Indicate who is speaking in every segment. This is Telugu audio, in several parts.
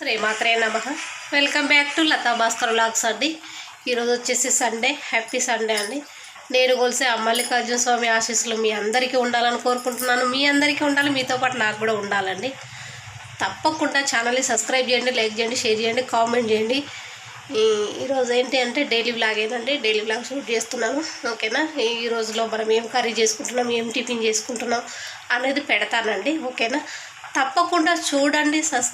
Speaker 1: శ్రీమాత్రే నమ. Welcome back to Latha Bhaskar vlogs అండి. ఈరోజు వచ్చేసి సండే హ్యాపీ సండే అండి. నేను కొలిసే మల్లికార్జున స్వామి ఆశీస్సులు మీ అందరికీ ఉండాలని కోరుకుంటున్నాను. మీ అందరికీ ఉండాలి మీతో పాటు నాకు కూడా ఉండాలండి. తప్పకుండా ఛానల్ని సబ్స్క్రైబ్ చేయండి లైక్ చేయండి షేర్ చేయండి కామెంట్ చేయండి. ఈరోజు ఏంటి అంటే డైలీ బ్లాగ్ ఏంటంటే డైలీ బ్లాగ్ షూట్ చేస్తున్నాను. ఓకేనా? ఈ రోజులో మనం ఏం కర్రీ చేసుకుంటున్నాం ఏం టిఫిన్ చేసుకుంటున్నాం అనేది పెడతానండి. ఓకేనా? తప్పకుండా చూడండి సస్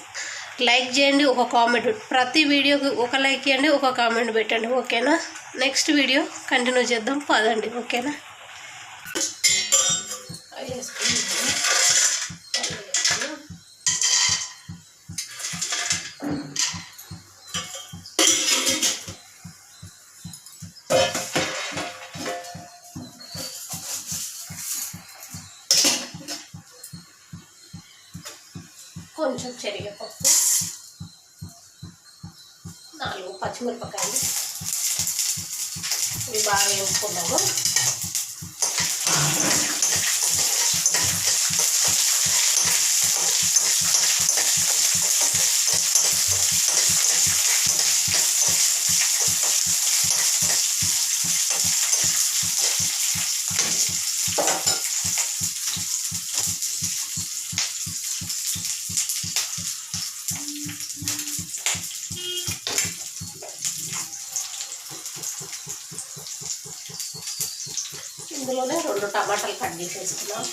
Speaker 1: లైక్ చేయండి ఒక కామెంట్. ప్రతి వీడియోకి ఒక లైక్ చేయండి ఒక కామెంట్ పెట్టండి. ఓకేనా? నెక్స్ట్ వీడియో కంటిన్యూ చేద్దాం. పదండి. ఓకేనా? కొంచెం చెరిగే పప్పు పచ్చిమిరపకాయలు. ఇవి బాగా వేసుకున్నాము ఇందులోనే రెండు టమాటాలు కట్ చేసేసుకున్నాం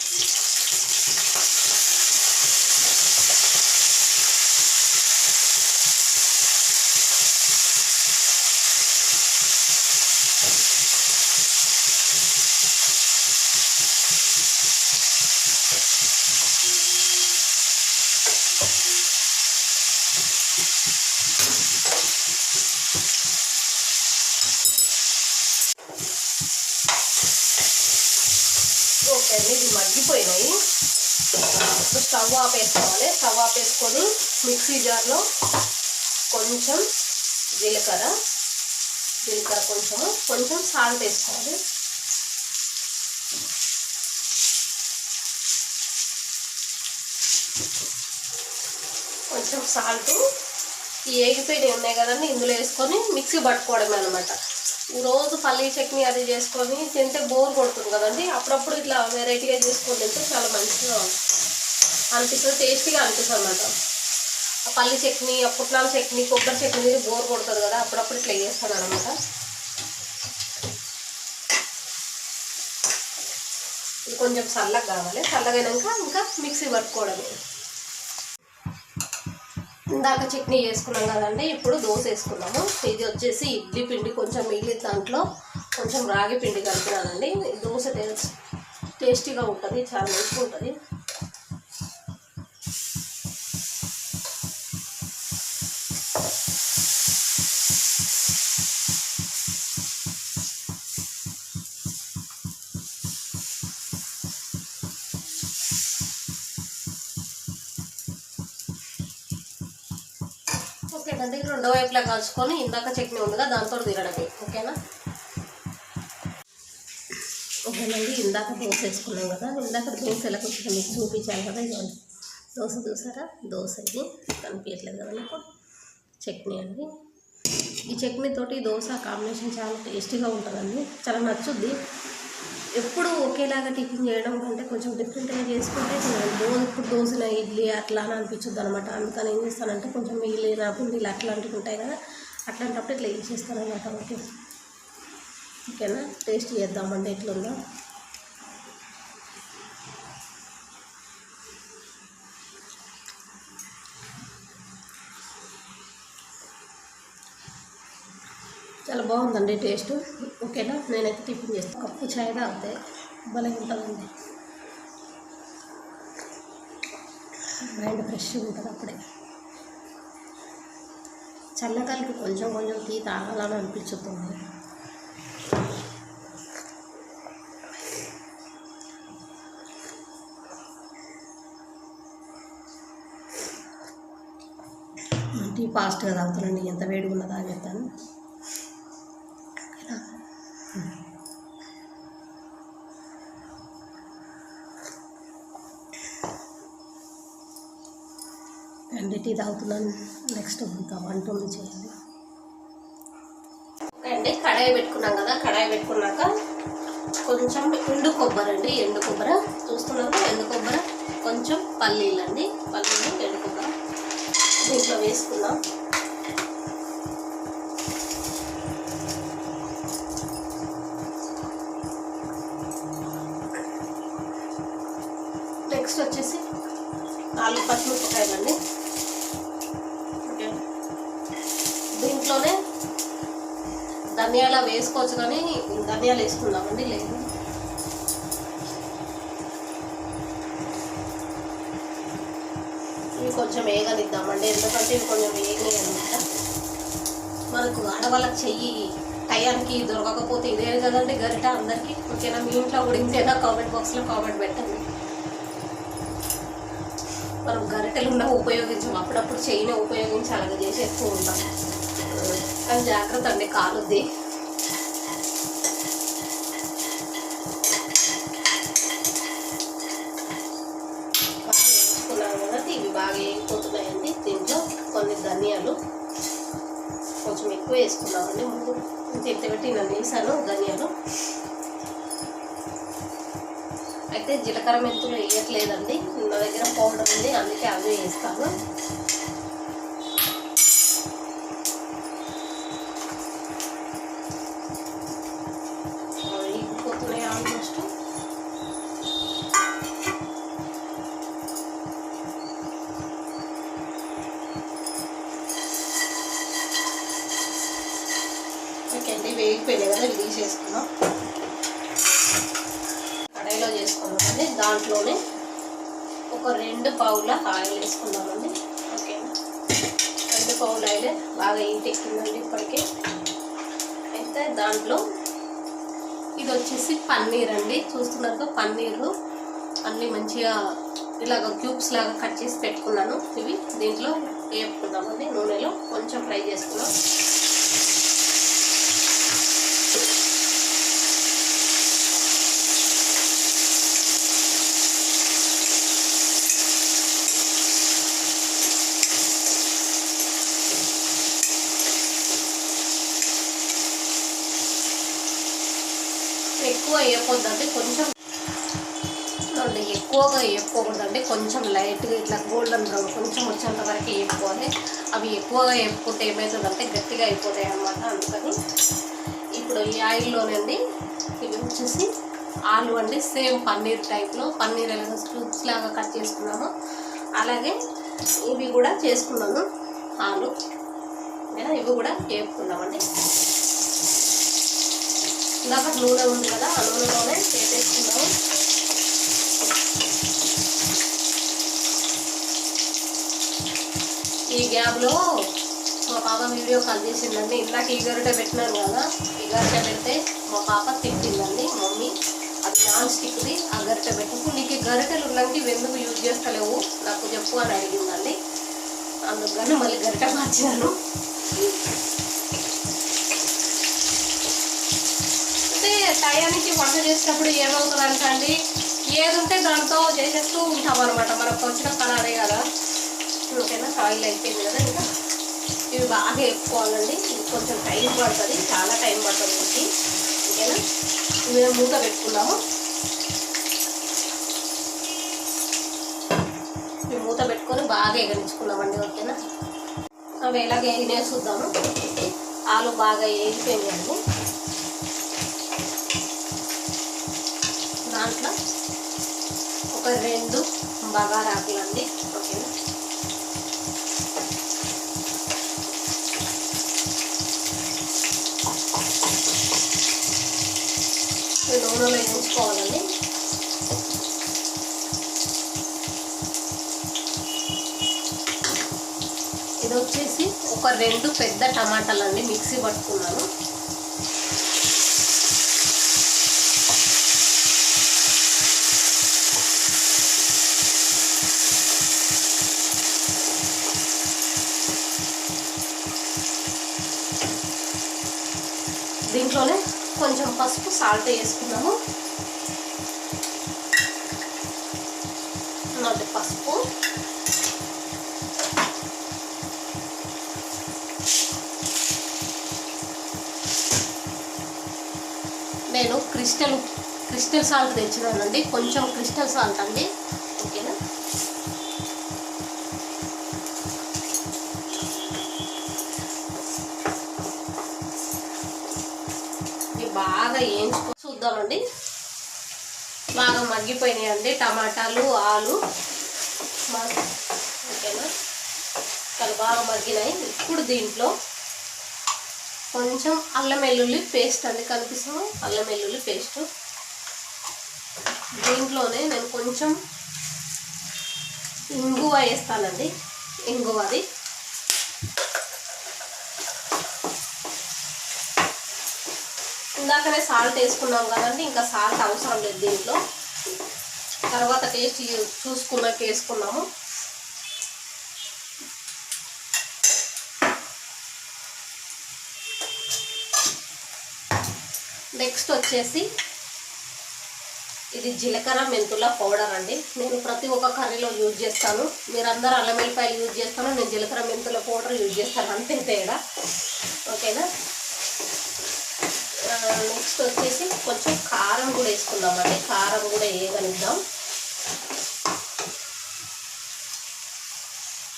Speaker 1: ఓకే ఇవి మగ్గిపోయినాయి. ఇప్పుడు స్టవ్ ఆపేసుకోవాలి. స్టవ్ ఆపేసుకొని మిక్సీ జార్లో కొంచెం జీలకర్ర జీలకర్ర కొంచెము కొంచెం సాల్ట్ వేసుకోవాలి. కొంచెం సాల్ట్ ఈ ఏగిపోయినవి ఉన్నాయి కదండి ఇందులో వేసుకొని మిక్సీ పట్టుకోవడమే అనమాట రోజు పల్లీ చట్నీ అది చేసుకొని తింటే బోర్ కొడుతుంది కదండి. అప్పుడప్పుడు ఇట్లా వెరైటీగా చేసుకొని తింటే చాలా మంచిగా అనిపిస్తుంది టేస్టీగా అనిపిస్తుంది అన్నమాట. ఆ పల్లి చట్నీ ఆ పుట్నాల చట్నీ కొబ్బరి చట్నీ బోర్ కొడుతుంది కదా అప్పుడప్పుడు ఇట్లా చేస్తాను అనమాట ఇది కొంచెం చల్లగా కావాలి. చల్లగైనాక ఇంకా మిక్సీ పట్టుకోవడమే. ఇందాక చట్నీ చేసుకున్నాం కదండి ఇప్పుడు దోశ వేసుకున్నాము. ఇది వచ్చేసి ఇడ్లీ పిండి కొంచెం మిగిలి దాంట్లో కొంచెం రాగి పిండి కలిపినానండి. దోశ టేస్ట్ టేస్టీగా ఉంటుంది చాలా మంచిగా ఉంటుంది. ఓకేనండి రెండో వైపులా కలుసుకొని ఇందాక చట్నీ ఉందిగా దాంతో తిరగడమే ఓకేనా? ఓకేనండి ఇందాక దోశ వేసుకున్నాం కదా ఇందాక దోశ ఎలా కొంచెం మీకు చూపించాను కదా ఇవ్వండి దోశ చూసారా? దోశ ఇది కనిపించట్లేదు కదా నాకు చట్నీ అండి. ఈ చట్నీతోటి దోశ కాంబినేషన్ చాలా టేస్టీగా ఉంటుందండి. చాలా నచ్చుద్ది. ఎప్పుడు ఒకేలాగా టిఫిన్ చేయడం కంటే కొంచెం డిఫరెంట్గా చేసుకుంటే దో ఇప్పుడు దోశన ఇడ్లీ అట్లా అని అనిపించద్దు అనమాట అందుకని ఏం చేస్తానంటే కొంచెం మిగిలిన పిండిలు అట్లాంటివి ఉంటాయి కదా అట్లాంటప్పుడు ఇట్లా చేస్తాను అనమాట ఓకే. ఓకేనా? టేస్ట్ చేద్దామండి. ఎట్లుందో. చాలా బాగుందండి టేస్ట్. ఓకేనా? నేనైతే టిఫిన్ చేస్తాను కప్పు చాయ్ తాగితే భలే ఉంటుందండి. మైండ్ ఫ్రెష్గా ఉంటుంది అప్పుడే. చల్లగాలికి కొంచెం కొంచెం టీ తాగాలని అనిపించుతుంది. టీ ఫాస్ట్గా తాగుతానండి. ఎంత వేడిగా ఉన్నదా చెప్తాను అండి టీ తాగుతున్నాను. నెక్స్ట్ ఇంకా వంట ఉంది చేయాలి. అండి కడాయి పెట్టుకున్నాం కదా కడాయి పెట్టుకున్నాక కొంచెం ఎండు కొబ్బరి అండి ఎండు కొబ్బరి. చూస్తున్నారు ఎండు కొబ్బరి. కొంచెం పల్లీలు అండి పల్లీలు ఎండు కొబ్బరి. దీంట్లో వేసుకుందాం. నెక్స్ట్ వచ్చేసి నాలుగు పచ్చిమిరపకాయలండి ఓకే దీంట్లోనే ధనియాల వేసుకోవచ్చు కానీ ధనియాలు వేసుకుందామండి లేదు. ఇవి కొంచెం వేగనిద్దామండి ఎందుకంటే ఇవి కొంచెం వేగినాయి అనమాట మనకు ఆడవాళ్ళకి చెయ్యి టయానికి దొరకకపోతే ఇదే కదండి గరిట అందరికీ? ఓకేనా? మీ ఇంట్లో కూడా ఇంతేనా? కామెంట్ బాక్స్లో కామెంట్ పెట్టండి. మనం గరిటెలు ఉన్న ఉపయోగించాం. అప్పుడప్పుడు చెయ్యిని ఉపయోగించి అలాగే చేసేస్తూ ఉంటాం. కానీ జాగ్రత్త అండి కాలుద్ది. ఇవి బాగా వేగిపోతున్నాయండి. దీంట్లో కొన్ని ధనియాలు కొంచెం ఎక్కువ వేసుకున్నామండి. ముందు ఇంత పెట్టి నన్ను వేసాను ధనియాలు. అయితే జీలకర్ర మెంతులు వేయట్లేదండి. దగ్గర పౌడర్ ఉంది అందుకే అవి వేస్తాను ఇగిపోతున్నాయి ఆల్మోస్ట్ ఓకే అండి వేగిపోయినాయి కదా ఇవి తీసేసుకున్నాం కడాయిలో చేసుకున్నామండి దాంట్లోనే ఒక రెండు పావుల ఆయిల్ వేసుకున్నామండి ఓకే రెండు పావుల ఆయిల్ బాగా హీట్ ఎక్కిందండి ఇప్పటికే. అయితే దాంట్లో ఇది వచ్చేసి పన్నీర్ అండి. చూస్తున్నారు పన్నీరు అన్నీ మంచిగా ఇలాగ క్యూబ్స్ లాగా కట్ చేసి పెట్టుకున్నాను. ఇవి దీంట్లో వేపుకుందామండి నూనెలో. కొంచెం ఫ్రై చేసుకున్నాం ఎక్కువ వేయకూడదండి కొంచెం ఎక్కువగా వేపుకోకూడదండి కొంచెం లైట్గా ఇట్లా గోల్డెన్ బ్రౌన్ కొంచెం వచ్చేంత వరకు వేపుకోవాలి. అవి ఎక్కువగా వేపుకుంటే ఏమవుతుందంటే గట్టిగా అయిపోతాయి అన్నమాట అందుకని. ఇప్పుడు ఈ ఆయిల్లోనండి ఇవి వచ్చేసి ఆలు అండి సేమ్ పన్నీర్ టైప్లో పన్నీర్ ఎలాగ స్క్యూబ్స్ లాగా కట్ చేసుకున్నాము. అలాగే ఇవి కూడా చేసుకున్నాను ఆలు. ఇవి కూడా వేపుకున్నామండి ఇందాక నూనె ఉంది కదా ఆ నూనెలోనే వేసేసుకున్నాము ఈ గ్యాప్లో మా పాప వీడియో కాల్ చేసిందండి. ఇందాక ఈ గరిట పెట్టినాను కదా ఈ గరిట పెడితే మా పాప తిట్టిందండి మమ్మీ. అది నాన్ స్టిక్ది ఆ గరిట పెట్టుకు నీకు గరిటలు గరిటెలు ఉన్నాక ఎందుకు యూజ్ చేస్తలేవు? నాకు చెప్పు అని అడిగిందండి. అందుకని మళ్ళీ గరిట మార్చినాను అంటే టయానికి వంట చేసినప్పుడు ఏమవుతుందంటే అండి ఏది ఉంటే దాంతో చేసేస్తూ ఉంటాం అనమాట మనకు వచ్చిన పని అదే కదా. ఓకేనా? ఆయిల్ అయిపోయింది కదా ఇంకా. ఇవి బాగా వేపుకోవాలండి. కొంచెం టైం పడుతుంది. చాలా టైం పడుతుంది మనకి. ఓకేనా? ఇవి మూత పెట్టుకున్నాము ఇవి మూత పెట్టుకొని బాగా ఎగరించుకున్నామండి ఓకేనా? అవి ఎలాగ ఎగినే చూద్దాము. ఆలు బాగా వేగిపోయినాయండి దాంట్లో ఒక రెండు బగారాకులు అండి. ఓకేనా? నూనెలో వేయించుకోవాలండి. ఇది వచ్చేసి ఒక రెండు పెద్ద టమాటాలు అండి మిక్సీ పట్టుకున్నాను. దీంట్లోనే కొంచెం పసుపు సాల్ట్ వేసుకున్నాము. నోటి పసుపు. నేను క్రిస్టల్ క్రిస్టల్ సాల్ట్ తెచ్చినానండి కొంచెం క్రిస్టల్ సాల్ట్ అండి. బాగా వేయించుకో చూద్దామండి. బాగా మగ్గిపోయినాయండి టమాటాలు ఆలు. ఓకేనా? చాలా బాగా మగ్గినాయి. ఇప్పుడు దీంట్లో కొంచెం అల్లం వెల్లుల్లి పేస్ట్ అండి. కనిపిస్తాము అల్లం వెల్లుల్లి పేస్ట్. దీంట్లోనే నేను కొంచెం ఇంగువ వేస్తానండి. ఇంగువది. ఇందాకనే సాల్ట్ వేసుకున్నాం కదండి ఇంకా సాల్ట్ అవసరం లేదు దీంట్లో. తర్వాత టేస్ట్ చూసుకున్నాక వేసుకున్నాము. నెక్స్ట్ వచ్చేసి ఇది జీలకర్ర మెంతుల పౌడర్ అండి. నేను ప్రతి ఒక్క కర్రీలో యూజ్ చేస్తాను. మీరందరూ అల్లం వెల్లిపాయలు యూజ్ చేస్తాను. నేను జీలకర్ర మెంతుల పౌడర్ యూజ్ చేస్తాను. అంతే తేడా. ఓకేనా? నెక్స్ట్ వచ్చేసి కొంచెం కారం కూడా వేసుకుందామండి. కారం కూడా వేయగలుగుదాం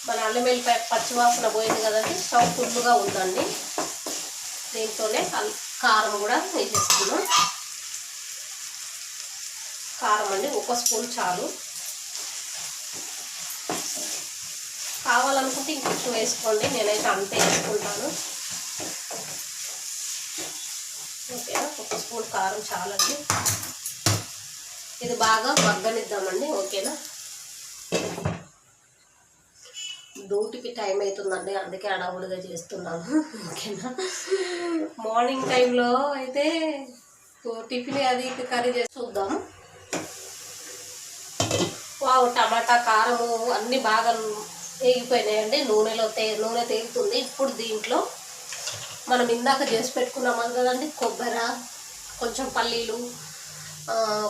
Speaker 1: మన అల్లం వెల్లిపాయ పచ్చివాసన పోయింది కదండి స్టవ్ ఫుల్గా ఉందండి. దీంతోనే అల్- కారం కూడా వేసేసుకున్నాం కారం అండి ఒక స్పూన్ చాలు. కావాలనుకుంటే ఇంకొంచెం వేసుకోండి నేనైతే అంతే వేసుకుంటాను. ఓకేనా? ఒక స్పూన్ కారం చాలండి. ఇది బాగా మగ్గనిద్దామండి ఓకేనా? డ్యూటీకి టైం అవుతుందండి అందుకే అడవులుగా చేస్తున్నాను ఓకేనా? మార్నింగ్ టైంలో అయితే టిఫిన్ అది కర్రీ చేసి చూద్దాం. వావ్ టమాటా కారము అన్నీ బాగా వేగిపోయినాయండి నూనెలో తే నూనె తేగుతుంది ఇప్పుడు దీంట్లో మనం ఇందాక చేసి పెట్టుకున్నాం కదండి కొబ్బరి కొంచెం పల్లీలు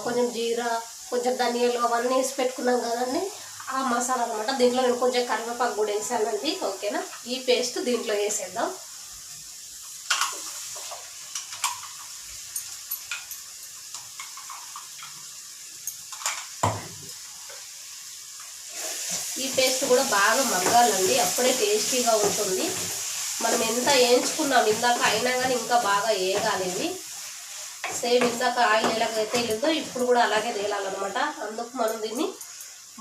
Speaker 1: కొంచెం జీరా కొంచెం ధనియాలు అవన్నీ వేసి పెట్టుకున్నాం కదండి. ఆ మసాలా అనమాట దీంట్లో నేను కొంచెం కరివేపాకు కూడా వేసానండి. ఓకేనా? ఈ పేస్ట్ దీంట్లో వేసేద్దాం. ఈ పేస్ట్ కూడా బాగా మగ్గాలండి. అప్పుడే టేస్టీగా ఉంటుంది. మనం ఎంత వేయించుకున్నాం ఇందాక అయినా కానీ ఇంకా బాగా వేయగాలి ఇవి సేమ్ ఇందాక ఆయిల్ ఎలాగైతే వెళ్ళిందో ఇప్పుడు కూడా అలాగే తేలాలన్నమాట. అందుకు మనం దీన్ని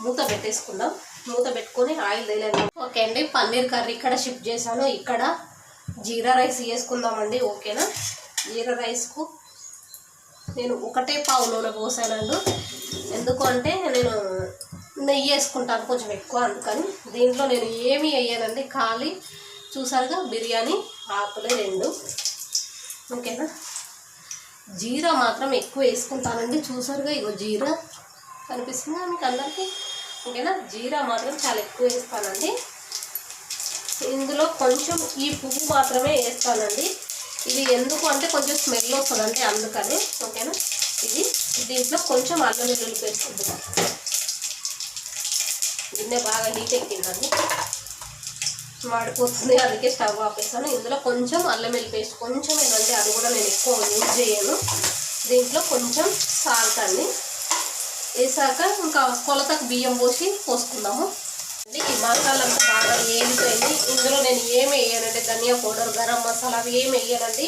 Speaker 1: మూత పెట్టేసుకుందాం. మూత పెట్టుకొని ఆయిల్ తేలేదు ఓకే అండి పన్నీర్ కర్రీ ఇక్కడ షిఫ్ట్ చేశాను. ఇక్కడ జీరా రైస్ వేసుకుందామండి ఓకేనా? జీరా రైస్కు నేను ఒకటే పావు నూనె పోసానండి. ఎందుకు అంటే నేను నెయ్యి వేసుకుంటాను కొంచెం ఎక్కువ అందుకని దీంట్లో నేను ఏమీ వేయనండి. ఖాళీ చూసారుగా? బిర్యానీ ఆకులు రెండు. ఓకేనా? జీరా మాత్రం ఎక్కువ వేసుకుంటానండి. చూసారుగా? ఇగో జీరా కనిపిస్తుందా మీకు అందరికీ? ఓకేనా? జీరా మాత్రం చాలా ఎక్కువ వేస్తానండి. ఇందులో కొంచెం ఈ పువ్వు మాత్రమే వేస్తానండి. ఇది ఎందుకు అంటే కొంచెం స్మెల్ వస్తుందండి అందుకని. ఓకేనా? ఇది దీంట్లో కొంచెం అల్లం వెల్లుల్లి పేస్ట్ గిన్నె బాగా హీట్ ఎక్కిందండి. మాడిపోతుంది అందుకే స్టవ్ ఆపేసాను. ఇందులో కొంచెం అల్లం వెల్లి పేస్ట్ కొంచెం ఏంటంటే అది కూడా నేను ఎక్కువ యూజ్ చేయను. దీంట్లో కొంచెం సాల్ట్ అండి. వేసాక ఇంకా కొలతకు బియ్యం పోసి పోసుకుందాము. అంటే ఈ మసాలా అంతా బాగా వేగిపోయింది ఇందులో నేను ఏమి వేయనండి? ధనియా పౌడర్ గరం మసాలా అవి ఏమి వేయనండి?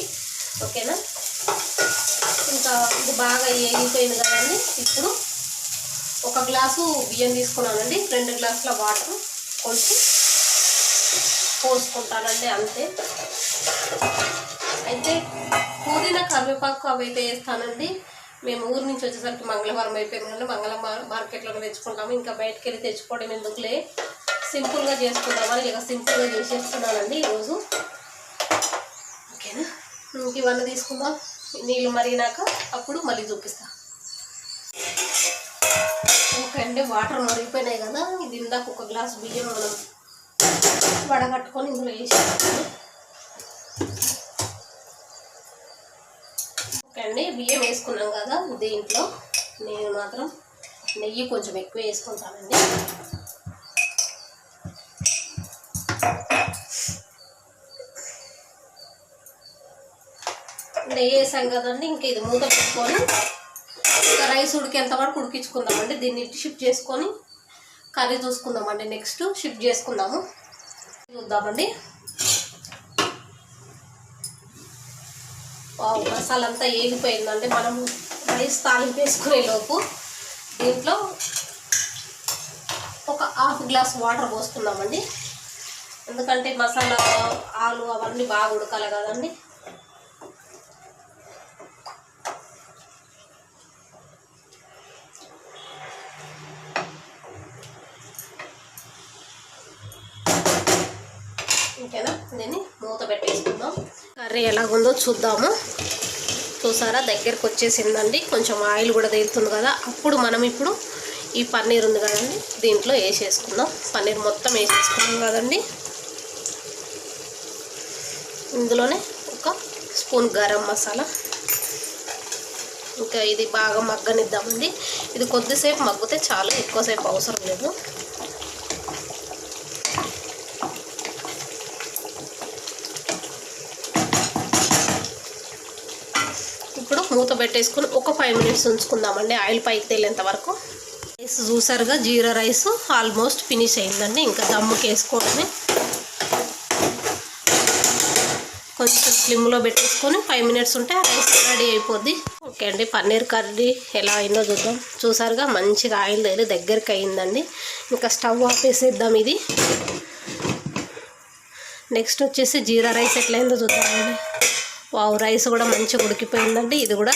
Speaker 1: ఓకేనా? ఇంకా ఇది బాగా ఏగిపోయింది కదండి. ఇప్పుడు ఒక గ్లాసు బియ్యం తీసుకున్నానండి. రెండు గ్లాసుల వాటర్ కొంచెం పోసుకుంటానండి అంతే. అయితే పుదీనా కరివేపాకు అవి అయితే వేస్తానండి. మేము ఊరు నుంచి వచ్చేసరికి మంగళవారం అయిపోయిందండి కానీ మంగళం మార్కెట్లో తెచ్చుకుంటాము. ఇంకా బయటకు వెళ్ళి తెచ్చుకోవడం ఎందుకులే? సింపుల్గా చేసుకుందామని ఇక సింపుల్గా చేసేస్తున్నానండి ఈరోజు. ఓకేనా? ఇంక ఇవన్నీ తీసుకుందాం. నీళ్ళు మరిగినాక అప్పుడు మళ్ళీ చూపిస్తా. ఓకే అండి వాటర్ మరిగిపోయినాయి కదా ఇది ఇందాక ఒక గ్లాస్ బియ్యం మనం వడగట్టుకొని ఇందులో వేసేస్తాను ఓకే అండి బియ్యం వేసుకున్నాం కదా దీంట్లో. నేను మాత్రం నెయ్యి కొంచెం ఎక్కువ వేసుకుంటానండి. నెయ్యి వేసాం కదండి ఇంక ఇది మూత పెట్టుకొని ఇంకా రైస్ ఉడికేంత వరకు ఉడికించుకుందామండి. దీన్ని షిఫ్ట్ చేసుకొని కర్రీ చూసుకుందామండి. నెక్స్ట్ షిఫ్ట్ చేసుకుందాము. చూద్దామండి. వావ్, మసాలా అంతా ఏగిపోయిందండి. మనం రైస్ తాలింపు వేసుకునే లోపు దీంట్లో ఒక హాఫ్ గ్లాస్ వాటర్ పోసుకుందామండి. ఎందుకంటే మసాలా ఆలు అవన్నీ బాగా ఉడకాలి కదండి ఓకేనా దీన్ని మూత పెట్టేసుకుందాం. కర్రీ ఎలాగుందో చూద్దాము. చూసారా దగ్గరకు వచ్చేసిందండి. కొంచెం ఆయిల్ కూడా తేలుతుంది కదా. అప్పుడు మనం ఇప్పుడు ఈ పన్నీర్ ఉంది కదండి దీంట్లో వేసేసుకుందాం. పన్నీర్ మొత్తం వేసేసుకున్నాం కదండి. ఇందులోనే ఒక స్పూన్ గరం మసాలా. ఇంకా ఇది బాగా మగ్గనిద్దామండి. ఇది కొద్దిసేపు మగ్గితే చాలు ఎక్కువసేపు అవసరం లేదు ఇప్పుడు మూత పెట్టేసుకుని ఒక ఫైవ్ మినిట్స్ ఉంచుకుందామండి. ఆయిల్ పైకి తేలేంత వరకు. రైస్ చూసారుగా జీరా రైస్ ఆల్మోస్ట్ ఫినిష్ అయిందండి. ఇంకా దమ్ముకి వేసుకోవడమే. కొంచెం స్లిమ్లో పెట్టేసుకొని ఫైవ్ మినిట్స్ ఉంటే ఆ రైస్ రెడీ అయిపోద్ది. ఓకే అండి పన్నీర్ కర్రీ ఎలా అయిందో చూద్దాం. చూసారుగా మంచిగా ఆయిల్ తగిలి దగ్గరికి అయిందండి. ఇంకా స్టవ్ ఆపేసేద్దాం ఇది. నెక్స్ట్ వచ్చేసి జీరా రైస్ ఎట్లయిందో చూద్దామండి వావ్ రైస్ కూడా మంచిగా ఉడికిపోయిందండి. ఇది కూడా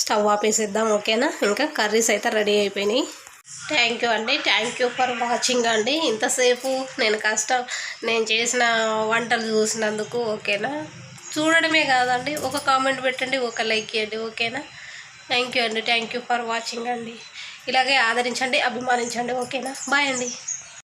Speaker 1: స్టవ్ ఆపేసేద్దాం ఓకేనా? ఇంకా కర్రీస్ అయితే రెడీ అయిపోయినాయి. థ్యాంక్ యూ అండి. థ్యాంక్ యూ ఫర్ వాచింగ్ అండి. ఇంతసేపు నేను కష్టం నేను చేసిన వంటలు చూసినందుకు ఓకేనా? చూడడమే కాదండి. ఒక కామెంట్ పెట్టండి ఒక లైక్ ఇవ్వండి ఓకేనా? థ్యాంక్ యూ అండి. థ్యాంక్ యూ ఫర్ వాచింగ్ అండి. ఇలాగే ఆదరించండి అభిమానించండి ఓకేనా? బాయ్ అండి.